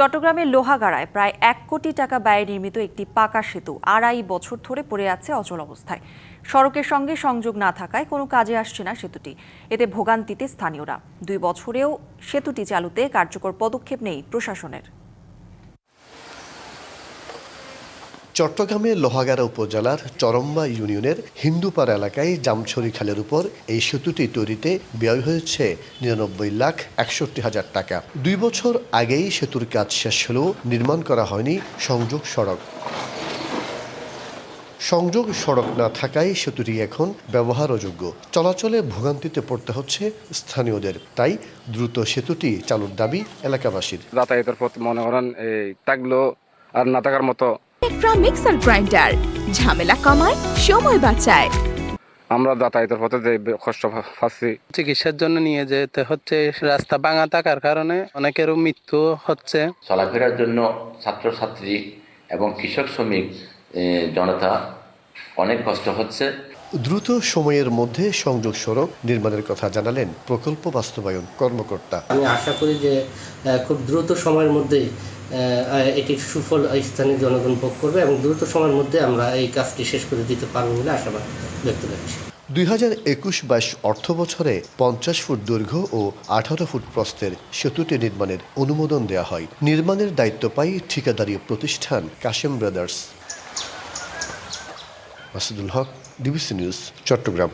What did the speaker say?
চট্টগ্রামের লোহাগাড়ায় প্রায় এক কোটি টাকা ব্যয়ে নির্মিত একটি পাকা সেতু আড়াই বছর ধরে পড়ে আছে অচল অবস্থায়। সড়কের সঙ্গে সংযোগ না থাকায় কোনো কাজে আসছে না সেতুটি। এতে ভোগান্তিতে স্থানীয়রা। দুই বছরেও সেতুটি চালুতে কার্যকর পদক্ষেপ নেই প্রশাসনের। চট্টগ্রামের লোহাগাড়া উপজেলার চরম্বা ইউনিয়নের হিন্দুপাড়া এলাকায় জামছড়ি খালের উপর এই সেতুটি তৈরিতে ব্যয় হয়েছে নিরানব্বই লাখ একষট্টি হাজার টাকা। দুই বছর আগেই সেতুর কাজ শেষ হলেও নির্মাণ করা হয়নি সংযোগ সড়ক। সংযোগ সড়ক না থাকায় সেতুটি এখন ব্যবহার অযোগ্য চলাচলে ভোগান্তিতে পড়তে হচ্ছে স্থানীয়দের। তাই দ্রুত সেতুটি চালুর দাবি এলাকাবাসীর। যাতায়াতের পথ মনে করেন এই আর না থাকার মতো টেকট্রা মিক্সার গ্রাইন্ডার ঝামেলা কমায় সময় বাঁচায়। আমরা যাতায়াতের পথে যে কষ্ট পাচ্ছি। চিকিৎসার জন্য নিয়ে যেতে হচ্ছে রাস্তা ভাঙা থাকার কারণে অনেকেরও মৃত্যু হচ্ছে। চলাফেরার জন্য ছাত্রছাত্রী এবং কৃষক শ্রমিক জনতা অনেক কষ্ট হচ্ছে। দ্রুত সময়ের মধ্যে সংযোগ সড়ক নির্মাণের কথা জানালেন প্রকল্প বাস্তবায়ন কর্মকর্তা। আমি আশা করি যে খুব দ্রুত সময়ের মধ্যে এটির সুফল স্থানীয় জনগণ ভোগ করবে এবং দ্রুত সময়ের মধ্যে আমরা এই কাজটি শেষ করে দিতে পারব বলে আশাবাদ ব্যক্ত করছি। দুই হাজার একুশ বাইশ অর্থ বছরে পঞ্চাশ ফুট দৈর্ঘ্য ও আঠারো ফুট প্রস্তের সেতুটি নির্মাণের অনুমোদন দেওয়া হয়। নির্মাণের দায়িত্ব পাই ঠিকাদারি প্রতিষ্ঠান Kashem brothers. Masudul Haque DBC news Chattogram.